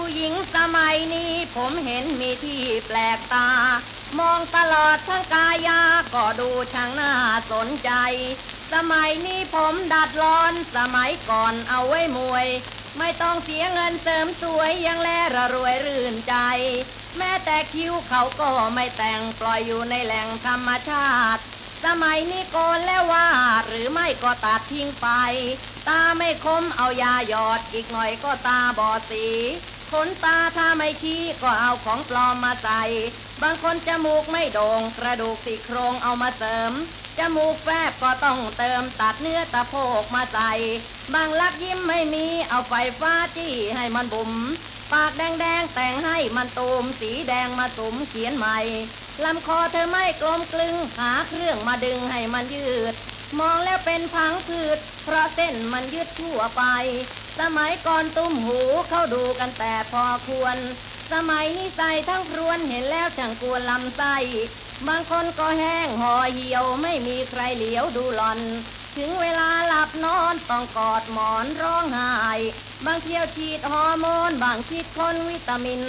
ผู้หญิงสมัยนี้ ผมเห็นมีที่แปลกตา มองตลอดทั้งกายา ก็ดูช่างน่าสนใจ สมัยนี้ผมดัดร้อน สมัยก่อนเอาไว้มวย ไม่ต้องเสียเงินเสริมสวยยังแลระรวยรื่นใจ แม้แต่คิ้วเขาก็ไม่แต่งปล่อยอยู่ในแหล่งธรรมชาติสมัยนี้โกนแล้วว่า หรือไม่ก็ตัดทิ้งไป ตาไม่คมเอายาหยอดอีกหน่อยก็ตาบอดสี ขนตาถ้าไม่ชี้ก็เอาของปลอมมาใส่ บางคนจมูกไม่โด่งกระดูกสี่โครงเอามาเสริม จมูกแฟบก็ต้องเติมตัดเนื้อตะโพกมาใส่ บางลักยิ้มไม่มีเอาไฟฟ้าจี้ให้มันบุ๋มปากแดงๆแต่งให้มันตูมสีแดงมาสุมเขียนใหม่ ลำคอเธอไม่กลมกลึงหาเครื่องมาดึงให้มันยืด มองแล้วเป็นพังผืดเพราะเส้นมันยืดทั่วไป สมัยก่อนตุ้มหูเขาดูกันแต่พอควร สมัยนี้ใส่ทั้งพรวนเห็นแล้วช่างกลัวลำไส้บางคนก็แห้งห่อเหี่ยวไม่มีใครเหลียวดูหลอน ถึงเวลาหลับนอนต้องกอดหมอนร้องไห้บางเที่ยวฉีดฮอร์โมนบางฉีดคนวิตามิน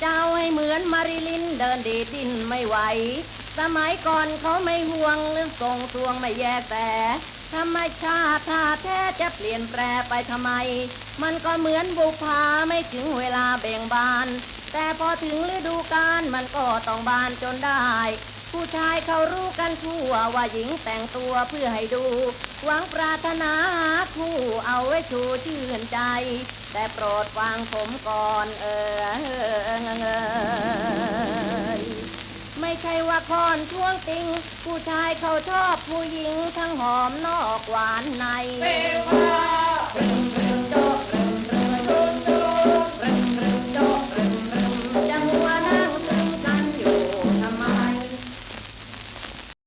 เจ้าให้เหมือนมาริลินเดินดีดดินไม่ไหว สมัยก่อนเขาไม่ห่วงเรื่องทรงทวงไม่แยกแต่ ธรรมชาติท่าแท้จะเปลี่ยนแปลไปทำไม มันก็เหมือนบุพาไม่ถึงเวลาเบ่งบาน แต่พอถึงฤดูกาลมันก็ต้องบานจนได้ ผู้ชายเขารู้กันทั่วว่าหญิงแต่งตัวเพื่อให้ดู หวังปรารถนาหาคู่เอาไว้ชูชื่นใจ แต่โปรดฟังผมก่อนเออเออเออ ไม่ใช่ว่าคอนช่วงติง ผู้ชายเขาชอบผู้หญิงทั้งหอมนอกหวานในเ